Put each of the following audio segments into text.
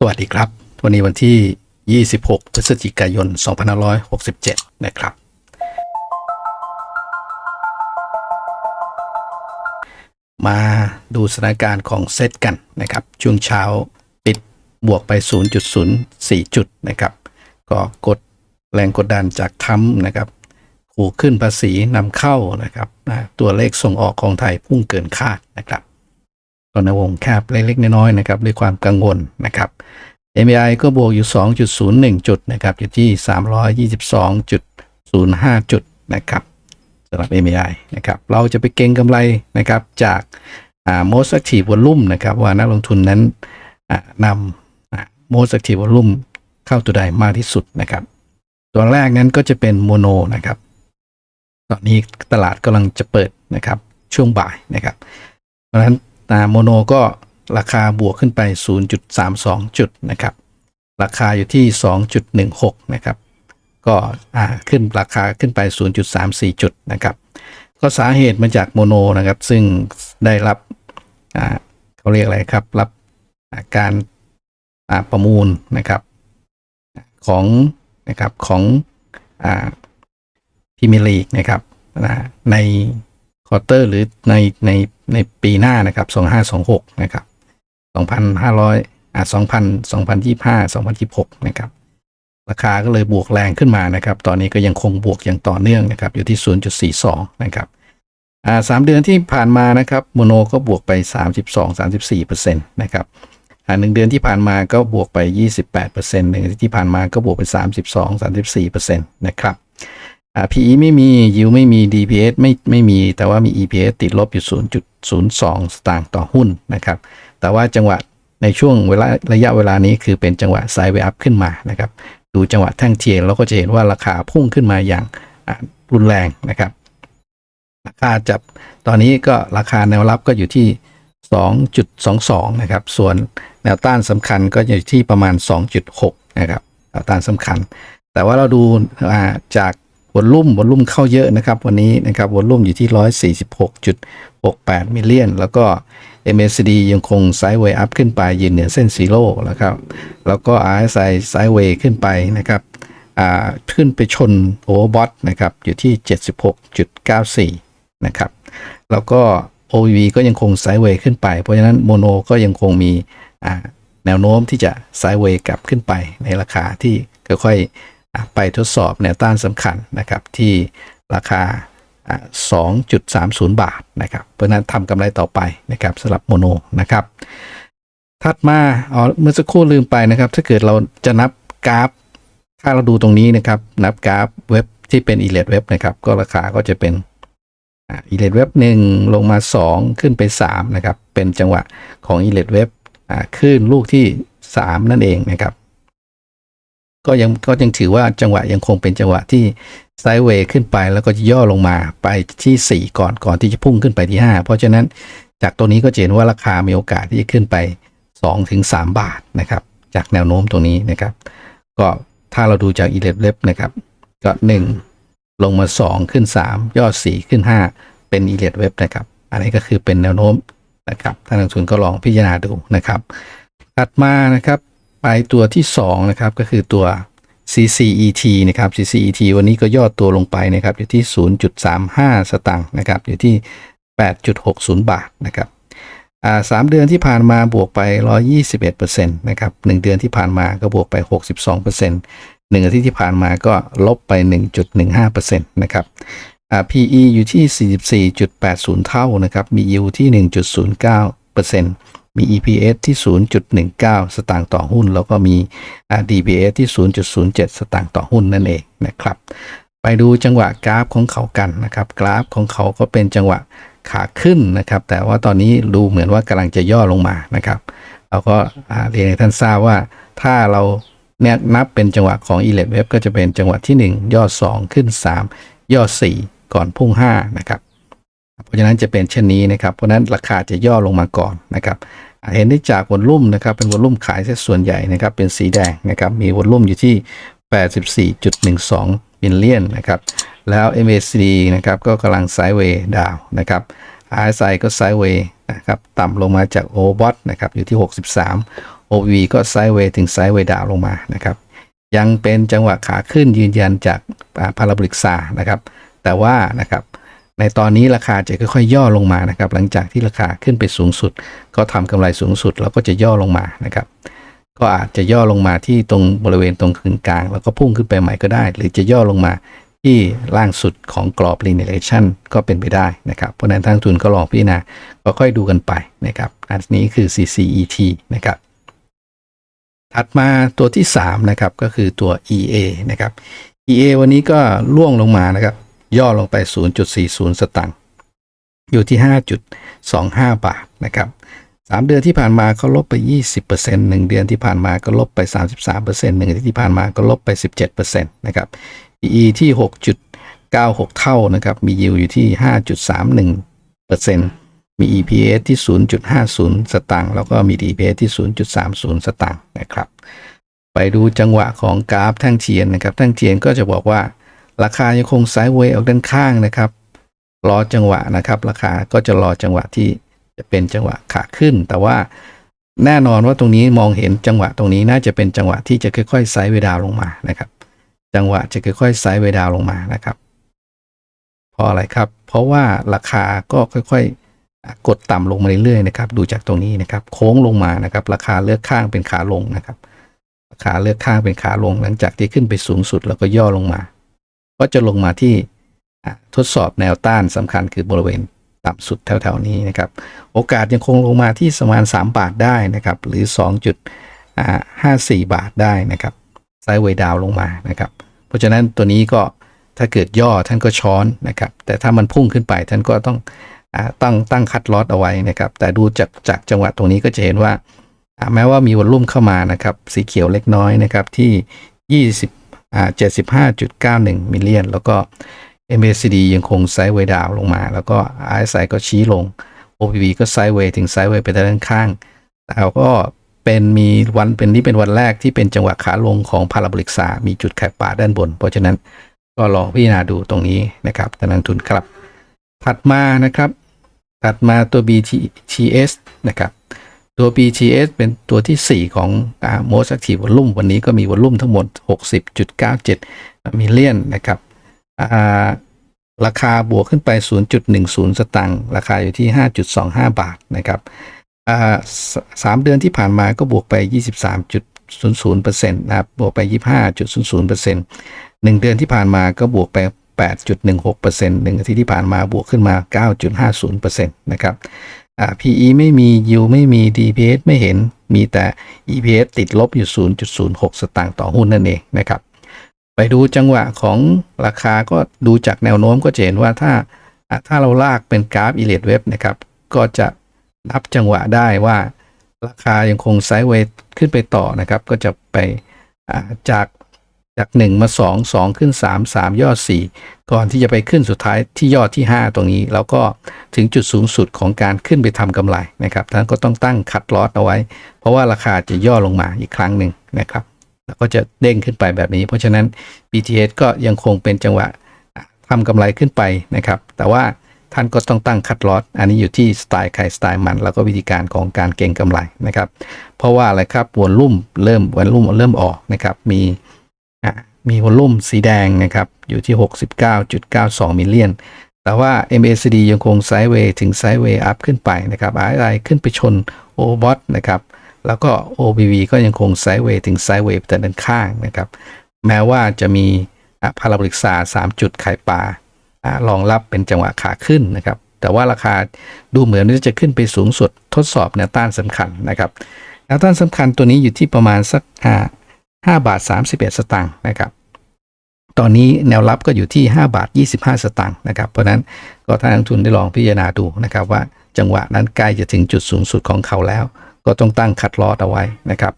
สวัสดีครับ วันนี้วันที่ 26 พฤศจิกายน 2567 นะครับ มาดูสถานการณ์ของเซตกันนะครับ ช่วงเช้าปิดบวกไป 0.04 จุดนะครับ ก็กดแรงกดดันจากทั้มนะครับขู่ขึ้นภาษีนำเข้านะครับนะตัวเลขส่งออกของไทยพุ่งเกินคาดนะครับ ก็ในวงแคบเล็กๆน้อยๆนะครับด้วยความกังวลนะครับ MAI ก็บวกอยู่ 2.01 จุดนะครับอยู่ที่ 322.05 จุดนะครับสำหรับ MAI นะครับเราจะไปเก็งกำไรนะครับจากอ่า most active volume นะครับว่านักลงทุนนั้นอ่านำอ่า most active volume เข้าตัวใดมากที่สุดนะครับ ตัวแรกนั้นก็จะเป็นโมโนนะครับ ตอนนี้ตลาดกำลังจะเปิดนะครับช่วงบ่ายนะครับ เพราะฉะนั้น โมโนก็ราคาบวกขึ้นไป 0.32 จุดนะครับ ราคาอยู่ที่ 2.16 นะครับ ก็ขึ้นราคาขึ้นไป 0.34 จุดนะครับ ก็สาเหตุมาจากโมโนนะครับ ซึ่งได้รับเขาเรียกอะไรครับ รับการประมูลนะครับของนะครับของพรีเมียร์ลีกนะครับในควอเตอร์หรือในใน ในปีหน้านะครับ2526นะครับ2,500อ่า2,000 2025 2026นะครับราคาก็เลยบวกแรงขึ้นมานะครับ ตอนนี้ก็ยังคงบวกอย่างต่อเนื่องนะครับ อยู่ที่ 0.42 นะครับอ่าสามเดือนที่ผ่านมานะครับโมโนก็บวกไป 32-34%นะครับอ่าหนึ่งเดือนที่ผ่านมาก็บวกไป 28%หนึ่งเดือนที่ผ่านมาก็บวกไป 32-34%นะครับ อ่า PE ไม่มี Yield ไม่มี DPS ไม่ไม่มี แต่ว่ามี EPS ติดลบอยู่ 0.02 สตางค์ต่อหุ้นนะครับ แต่ว่าจังหวะในช่วงเวลาระยะเวลานี้คือเป็นจังหวะไซด์เวอัพขึ้นมานะครับ ดูจังหวะแท่งเทียนเราก็จะเห็นว่าราคาพุ่งขึ้นมาอย่างรุนแรงนะครับ ราคาจับตอนนี้ก็ราคาแนวรับก็อยู่ที่ 2.22 นะครับ ส่วนแนวต้านสำคัญก็อยู่ที่ประมาณ 2.6 นะครับ แนวต้านสำคัญ แต่ว่าเราดูจาก วอลลุ่มวอลลุ่มเข้าเยอะนะครับ วันนี้นะครับวอลลุ่มอยู่ที่ 146.68 มิลเลียน แล้วก็ MACD ยังคงไซด์เวย์อัพขึ้นไปยืนเหนือเส้นซีโร่แล้วครับ แล้วก็ RSI ไซด์เวย์ขึ้นไปนะครับอ่าขึ้นไปชนโอเวอร์บอทนะครับ อยู่ที่ 76.94 นะครับ แล้วก็ OV ก็ยังคงไซด์เวย์ขึ้นไป เพราะฉะนั้นโมโนก็ยังคงมีอ่าแนวโน้มที่จะไซด์เวย์กลับขึ้นไปในราคาที่ค่อยๆอ่า ไปทดสอบแนวต้านสำคัญนะครับที่ราคา 2.30 บาทนะครับ เพราะนั้นทำกำไรต่อไปนะครับสำหรับโมโนนะครับ ถัดมาอ๋อเมื่อสักครู่ลืมไปนะครับ ถ้าเกิดเราจะนับกราฟ ถ้าเราดูตรงนี้นะครับ นับกราฟเว็บที่เป็น e l e t เว็บนะครับ ก็ราคาก็จะเป็นอ่า e l e t เว็บหนึ่งลงมา 2 ขึ้นไป 3 นะครับ เป็นจังหวะของ e l e t เว็บขึ้นลูกที่ 3 นั่นเองนะครับ ก็ยังก็ยังถือว่าจังหวะยังคงเป็นจังหวะที่ไซด์เวย์ขึ้นไปแล้วก็ย่อลงมาไปที่ 4 ก่อนก่อนที่จะพุ่งขึ้นไปที่ 5 เพราะฉะนั้นจากตัวนี้ก็เห็นว่าราคามีโอกาสที่จะขึ้นไป2-3ถึง3บาทนะครับ จากแนวโน้มตรงนี้นะครับ ก็ถ้าเราดูจากอีเลฟเล็บนะครับ ก็ 1 ลงมา 2 ขึ้น 3 ย่อ 4 ขึ้น 5 เป็นอีเลฟเว็บนะครับ อันนี้ก็คือเป็นแนวโน้มนะครับท่านนักลงทุนก็ลองพิจารณาดูนะครับ ถัดมานะครับ ไปตัวที่2นะครับก็คือตัว CCET นะครับ CCET วันนี้ก็ย่อตัวลงไปนะครับอยู่ที่ 0.35 สตางค์นะครับอยู่ที่ 8.60 บาทนะครับสามเดือนที่ผ่านมาบวกไป 121%นะครับหนึ่งเดือนที่ผ่านมาก็บวกไป 62%หนึ่งอาทิตย์ที่ผ่านมาก็ลบไป 1.15%นะครับ PE อยู่ที่ 44.80 เท่านะครับมี yield ที่ 1.09% มี EPS ที่ 0.19 สตางค์ต่อหุ้น แล้วก็มี DPS ที่ 0.07 สตางค์ต่อหุ้นนั่นเองนะครับ ไปดูจังหวะกราฟของเขากันนะครับ กราฟของเขาก็เป็นจังหวะขาขึ้นนะครับ แต่ว่าตอนนี้ดูเหมือนว่ากำลังจะย่อลงมานะครับ เราก็เรียนให้ท่านทราบว่าถ้าเราเนี่ยนับเป็นจังหวะของ e l e t Web ก็จะเป็นจังหวะที่ 1 ย่อ 2 ขึ้น 3 ย่อ 4 ก่อนพุ่ง 5 นะครับ เพราะฉะนั้นจะเป็นเช่นนี้นะครับ เพราะฉะนั้นราคาจะย่อลงมาก่อนนะครับ เห็นได้จากวอลลุ่มนะครับเป็นวอลลุ่มขายซะส่วนใหญ่นะครับเป็นสีแดงนะครับมีวอลลุ่มอยู่ที่ 84.12มิลเลียนนะครับแล้ว MACD นะครับก็กำลังไซด์เวย์ดาวนะครับ RSI ก็ไซด์เวย์นะครับต่ำลงมาจาก o b o t นะครับอยู่ที่ 63 OBV ก็ไซด์เวย์ถึงไซด์เวย์ดาวลงมานะครับยังเป็นจังหวะขาขึ้นยืนยันจากพาราบริกซานะครับแต่ว่านะครับ ในตอนนี้ราคาจะค่อยๆย่อลงมานะครับ หลังจากที่ราคาขึ้นไปสูงสุด ก็ทำกำไรสูงสุดแล้วก็จะย่อลงมานะครับ ก็อาจจะย่อลงมาที่ตรงบริเวณตรงกึ่งกลาง แล้วก็พุ่งขึ้นไปใหม่ก็ได้ หรือจะย่อลงมาที่ล่างสุดของกรอบ linear regression ก็เป็นไปได้นะครับ เพราะฉะนั้นทางทุนก็ลองพิจารณาก็ค่อยดูกันไปนะครับ อันนี้คือ CCET นะครับ ถัดมาตัวที่3นะครับก็คือตัว EA นะครับ EA วันนี้ก็ล่วงลงมานะครับ ย่อลงไป 0.40 สตางค์อยู่ที่ 5.25 บาทนะครับ3เดือนที่ผ่านมาเขาลบไป 20% 1 เดือนที่ผ่านมาก็ลบไป 33% 1เดือนที่ผ่านมาก็ลบไป 17%นะครับ PE ที่ 6.96 เท่านะครับ มียิวอยู่ที่ 5.31%มี EPS ที่ 0.50 สตางค์แล้วก็มี DPS ที่ 0.30 สตางค์นะครับ ไปดูจังหวะของกราฟแท่งเทียนนะครับ แท่งเทียนก็จะบอกว่า ราคายังคงไซด์เวย์ออกด้านข้างนะครับ รอจังหวะนะครับ ราคาก็จะรอจังหวะที่จะเป็นจังหวะขาขึ้น แต่ว่าแน่นอนว่าตรงนี้มองเห็นจังหวะตรงนี้น่าจะเป็นจังหวะที่จะค่อยๆไซด์เวดาวลงมานะครับ จังหวะจะค่อยๆไซด์เวดาวลงมานะครับเพราะอะไรครับ เพราะว่าราคาก็ค่อยๆ กดต่ำลงมาเรื่อยๆนะครับ ดูจากตรงนี้นะครับ โค้งลงมานะครับ ราคาเลือกข้างเป็นขาลงนะครับ ราคาเลือกข้างเป็นขาลง หลังจากที่ขึ้นไปสูงสุดแล้วก็ย่อลงมา ก็จะลงมาที่ทดสอบแนวต้านสำคัญคือบริเวณต่ำสุดแถวๆนี้นะครับ โอกาสยังคงลงมาที่ประมาณ 3 บาทได้นะครับ หรือ 2.54 บาทได้นะครับไซด์เวดาวลงมานะครับ เพราะฉะนั้นตัวนี้ก็ถ้าเกิดย่อท่านก็ช้อนนะครับ แต่ถ้ามันพุ่งขึ้นไปท่านก็ต้องอตั้งตั้งคัดลอตเอาไว้นะครับ แต่ดูจากจากจังหวะตรงนี้ก็จะเห็นว่าแม้ว่ามีวอลลุ่มเข้ามานะครับ สีเขียวเล็กน้อยนะครับที่ 20 75.91 มิลเลียน แล้วก็ MACD ยังคงไซด์เวย์ดาวลงมา แล้วก็ RSI ก็ชี้ลง OPV ก็ไซด์เวย์ถึงไซด์เวย์ไปด้านข้างแล้วก็เป็นมีวันเป็นนี้เป็นวันแรกที่เป็นจังหวะขาลงของพาราบริกซามีจุดขายป่าด้านบน เพราะฉะนั้นก็ลองพิจารณาดูตรงนี้นะครับท่านนักทุนครับ ถัดมานะครับ ถัดมาตัว BTS นะครับ ตัว BTS เป็นตัวที่ 4 ของ most active volume วันนี้ก็มีวอลุ่มทั้งหมด 60.97มิลเลียนนะครับราคาบวกขึ้นไป 0.10 สตางค์ ราคาอยู่ที่ 5.25 บาทนะครับสามเดือนที่ผ่านมาก็บวกไป 23.00%นะครับบวกไป 25.00%หนึ่งเดือนที่ผ่านมาก็บวกไป 8.16%หนึ่งอาทิตย์ที่ผ่านมาบวกขึ้นมา 9.50%นะครับ PE ไม่มี yield ไม่มี DPS ไม่เห็น มีแต่ EPS ติดลบอยู่ 0.06 สตางค์ต่อหุ้นนั่นเองนะครับ ไปดูจังหวะของราคาก็ดูจากแนวโน้มก็จะเห็นว่าถ้าถ้าเราลากเป็นกราฟ e l i t Web นะครับ ก็จะนับจังหวะได้ว่าราคายังคงไซด์เวย์ขึ้นไปต่อนะครับ ก็จะไปจาก จาก1มา2 2 ขึ้น 3 3ยอด4ก่อนที่จะไปขึ้นสุดท้ายที่ยอดที่ 5 ตรงนี้ แล้วก็ถึงจุดสูงสุดของการขึ้นไปทำกำไรนะครับท่านก็ต้องตั้งคัดลอสเอาไว้ เพราะว่าราคาจะย่อลงมาอีกครั้งหนึ่งนะครับ แล้วก็จะเด้งขึ้นไปแบบนี้ เพราะฉะนั้น BTS ก็ยังคงเป็นจังหวะทำกำไรขึ้นไปนะครับ แต่ว่าท่านก็ต้องตั้งคัดลอสอันนี้อยู่ที่สไตล์ใครสไตล์มัน แล้วก็วิธีการของการเก็งกำไรนะครับ เพราะว่าอะไรครับวอลลุ่มเริ่มวอลลุ่มเริ่มออกนะครับมี มีวอลลุ่มสีแดงนะครับ อยู่ที่ 69.92 มิลเลียน แต่ว่า MACD ยังคงไซด์เวย์ถึงไซด์เวย์อัพขึ้นไปนะครับ RSI ขึ้นไปชน o b o t นะครับ แล้วก็ OBV ก็ยังคงไซด์เวย์ถึงไซด์เวย์แต่ด้านข้างนะครับ แม้ว่าจะมีพาราบริกซา3 จุดขายปลารองรับเป็นจังหวะขาขึ้นนะครับ แต่ว่าราคาดูเหมือนว่าจะขึ้นไปสูงสุดทดสอบแนวต้านสำคัญนะครับแนวต้านสำคัญตัวนี้อยู่ที่ประมาณสักอ่า 5 บาท 31 สตางค์นะครับ ตอนนี้แนวรับก็อยู่ที่ 5 บาท 25 สตางค์นะครับ เพราะนั้นก็ท่านนักทุนได้ลองพิจารณาดูนะครับว่าจังหวะนั้นใกล้จะถึงจุดสูงสุดของเขาแล้ว ก็ต้องตั้งคัดลอสเอาไว้นะครับ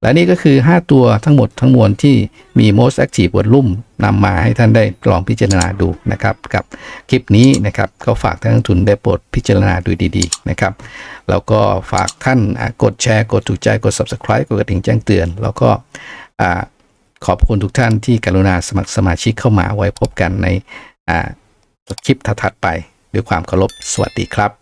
และนี่ก็คือ 5 ตัวทั้งหมดทั้งมวลที่มี most active volume นำมาให้ท่านได้ลองพิจารณาดูนะครับกับคลิปนี้นะครับก็ฝากท่านนักทุนได้โปรดพิจารณาดูดีๆนะครับแล้วก็ฝากท่านกดแชร์กดถูกใจกด subscribe กดกระดิ่งแจ้งเตือน แล้วก็ขอบคุณทุกท่านที่กรุณาสมัครสมาชิกเข้ามาไว้พบกันในคลิปถัดๆไป ด้วยความเคารพสวัสดีครับ